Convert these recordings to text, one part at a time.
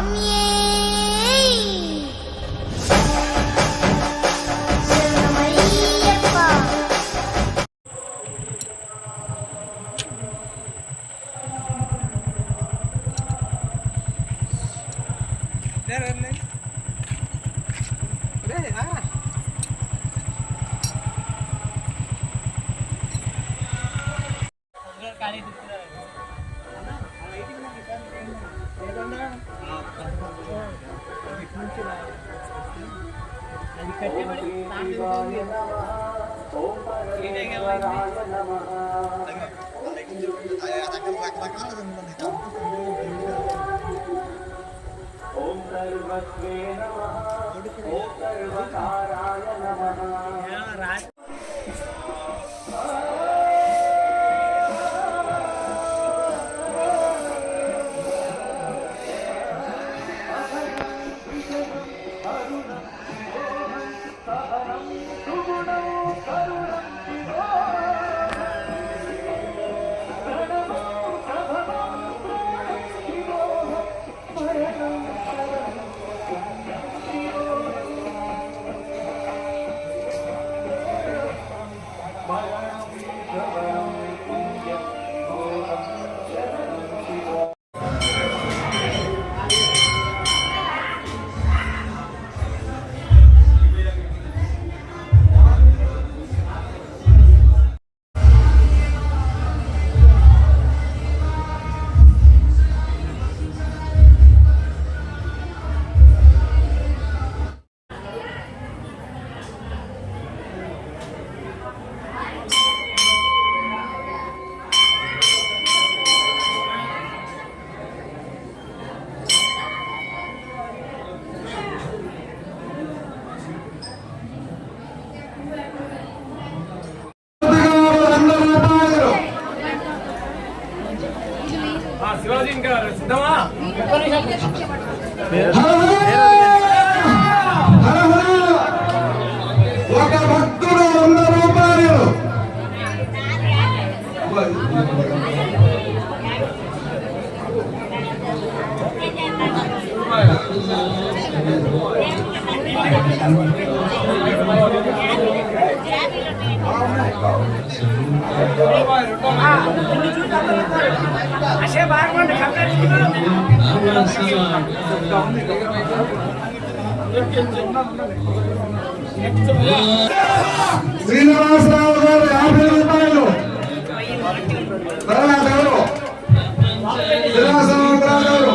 Mommy. ओम सर्वत्वे नमः ओम सर्वकाराय नमः శ్రీనివాసరావు గారు యాభై రూపాయలు తర్వాత ఎవరు శ్రీనివాసరావు గారు.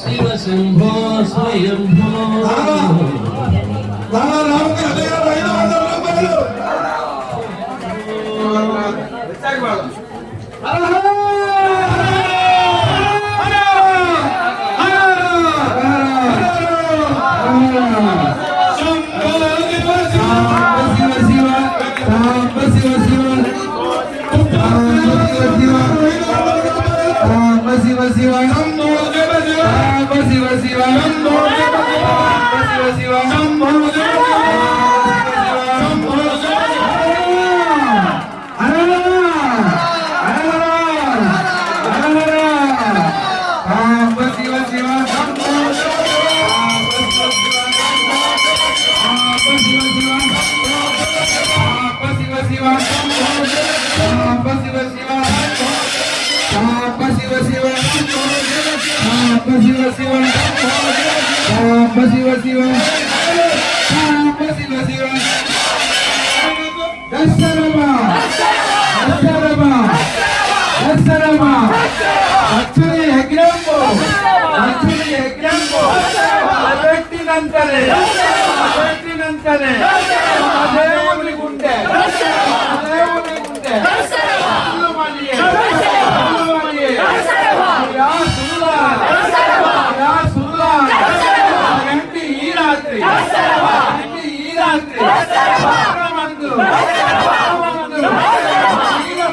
శివ శంభో స్వయంభో. బాలా రామకృష్ణ శివ శివ రామ శివ శివ రామ శివ శివ రామ శివ శివ దశరమ దశరమ దశరమ అచ్చుని యజ్ఞంబు అచ్చుని యజ్ఞంబు పెట్టినంతనే పెట్టినంతనే దేవుని గుండె గుండె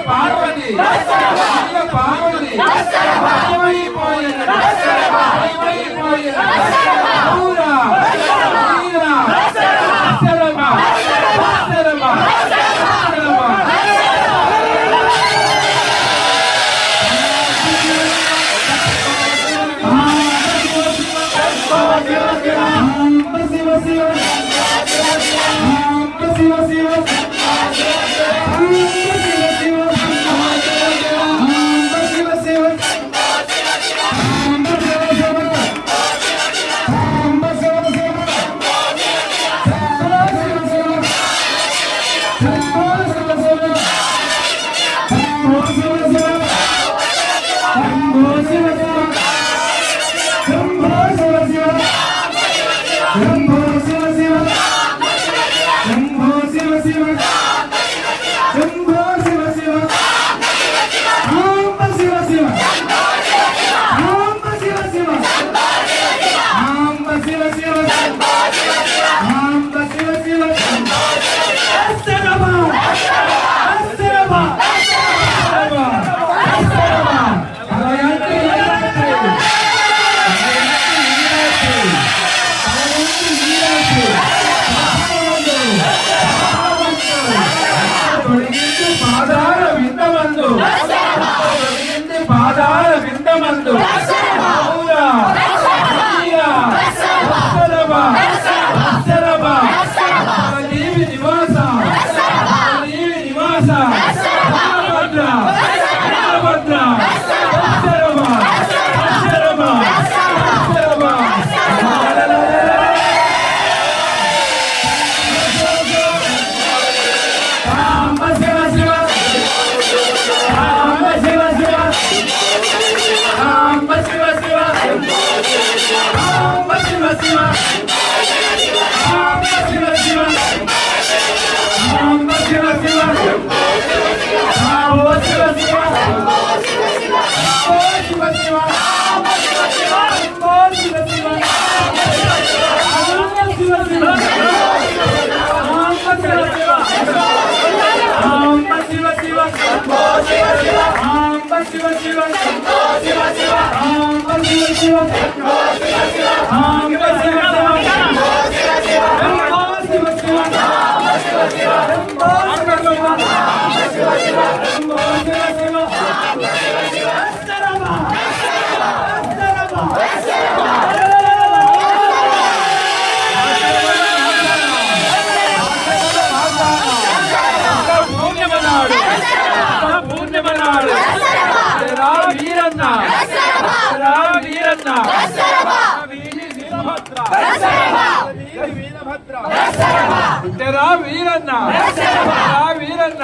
பார்வதி பார்வதி போயிருந்த போயிருந்த vas, y vas, y vas. Shiva Shiva Rama Shiva Shiva Shambho Shiva Shiva Rama Shiva Shiva Shambho Shiva Shiva Rama Shiva Shiva Shambho Shiva Shiva Shambho Shiva Shiva Rama Shiva Shiva Shambho అన్నాడు వీరన్న. వీరన్న. వీరన్న. వీరన్న. వీరన్న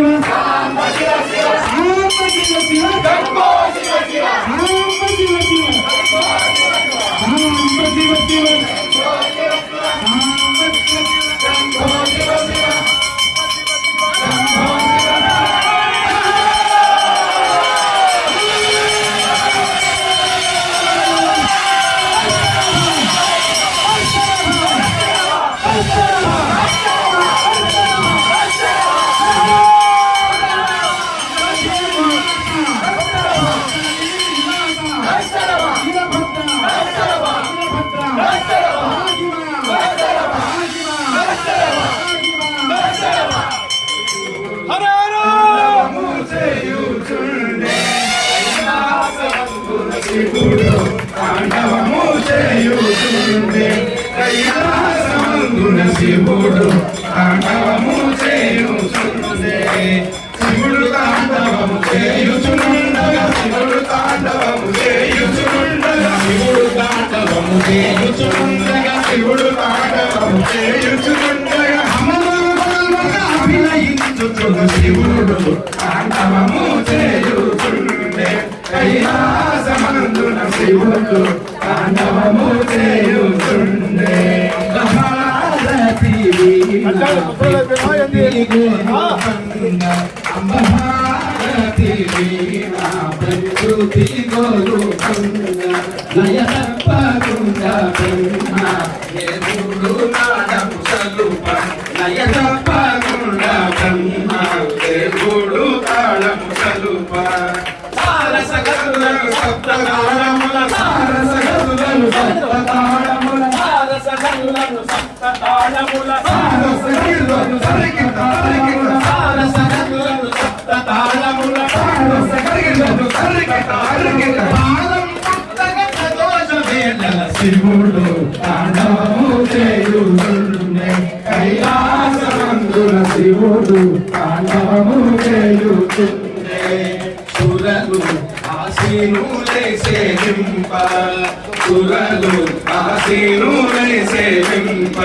శివ రామ శివ శివ రామ శివ శివ గణపో శివ శివ రామ శివ శివ గణపో శివ శివ రామ శివ శివ గణపో శివ శివుడు తాండవము చేయుచుండే శివుడు తాండవము చేయుచుండగా శివుడు తాండవము చేయుచుండగా శివుడు తాండవము చేయుచుండగా శివుడు తాండవము చేయుచుండగా అమరులుగా శివుడు తాండవము చేయుచుండే కైలాసమందున శివుడు తాండవము చేయుచుండే ప్రకృతి గోరు నయ తప్పకుండా నయ తప్పకుండా బ్రహ్మ దేవుడు తాళము కలుప సారసగతులను సప్తకారముల సారసగతులను సప్తకారముల కన్నులను సప్త తాళముల సారస కన్నులను సప్త శివుడు తాండవము చేయుచుండే కైలాసమందుల శివుడు తాండవము చేయుచుండే ఆశీనులే సేవింప. సురలు ఆశీనులే సేవింప.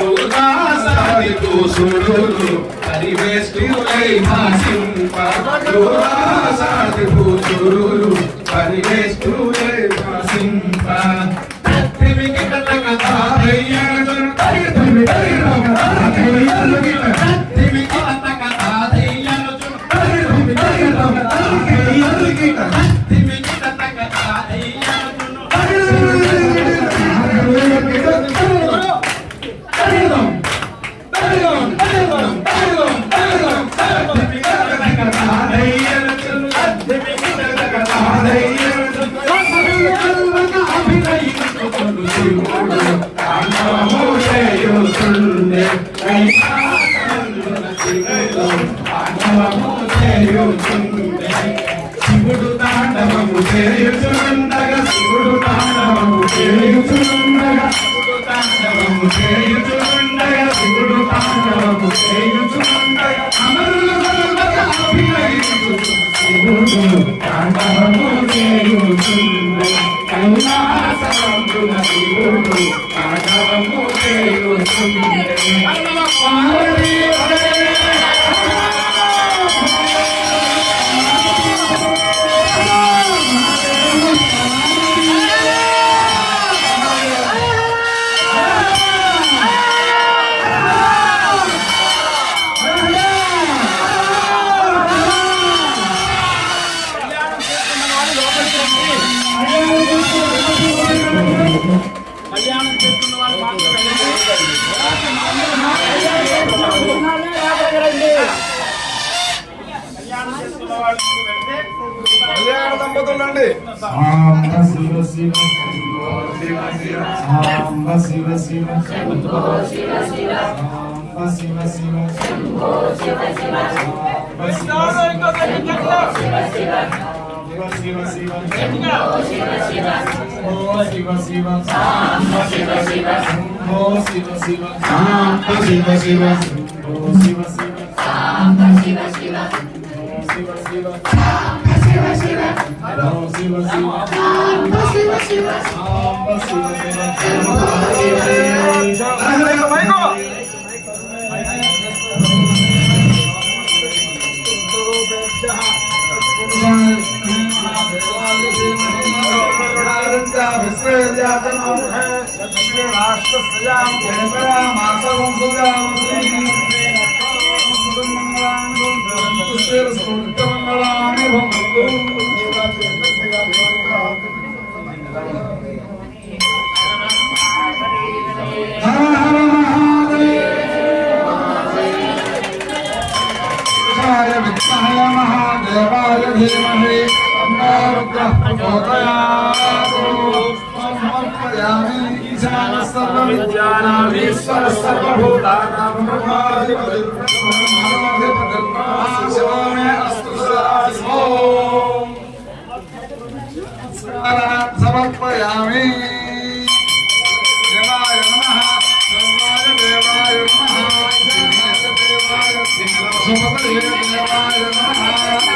దుర్దాసాని కూసుడులు పరివేష్టిలై భాషింప. దుర్దాసాని కూసుడులు పరివేష్టిలై భాషింప. పృథివికి కథ కథ భయ్యను పరిధమి పరిధమి చేయుచుండగా శివుడు తాండవము చేయుచుండగా శివుడు తాండవము చేయుచుండగా అమరుల సర్వత అభినయించుచు శివుడు తాండవము చేయుచుండగా కైలాసమందున శివుడు తాండవము చేయుచుండగా. పార్వతీ సాంబ శివ శివ సాంబ శివ శివ సాంబ శివ శివ సాంబ శివ శివ శివ శివ ఓ శివ శివ సాంబ శివ శివ ఓ శివ శివ సాంబ శివ శివ ఓ శివ శివ సాంబ శివ శివ శివ శివ శివ శివ ఓ శివ శివ సాంబ శివ శివ సాంబ శివ శివ धीमहि तन्नो रुद्रः प्रचोदयात् सर्वविद्यानाम् ईश्वरः देवाय नमः। देवाय नमः। देवाय नमः।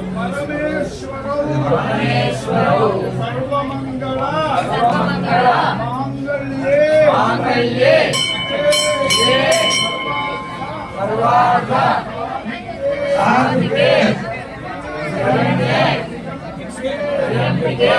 ಪರಮೇಶ್ವರೌ ಸರ್ವಮಂಗಳ ಮಾಂಗಲ್ಯೇ ಮಾಂಗಲ್ಯೇ ಸರ್ವಾರ್ಥ ಸಾಧಿಕೆ ರಂಬಿಕೆ ರಂಬಿಕೆ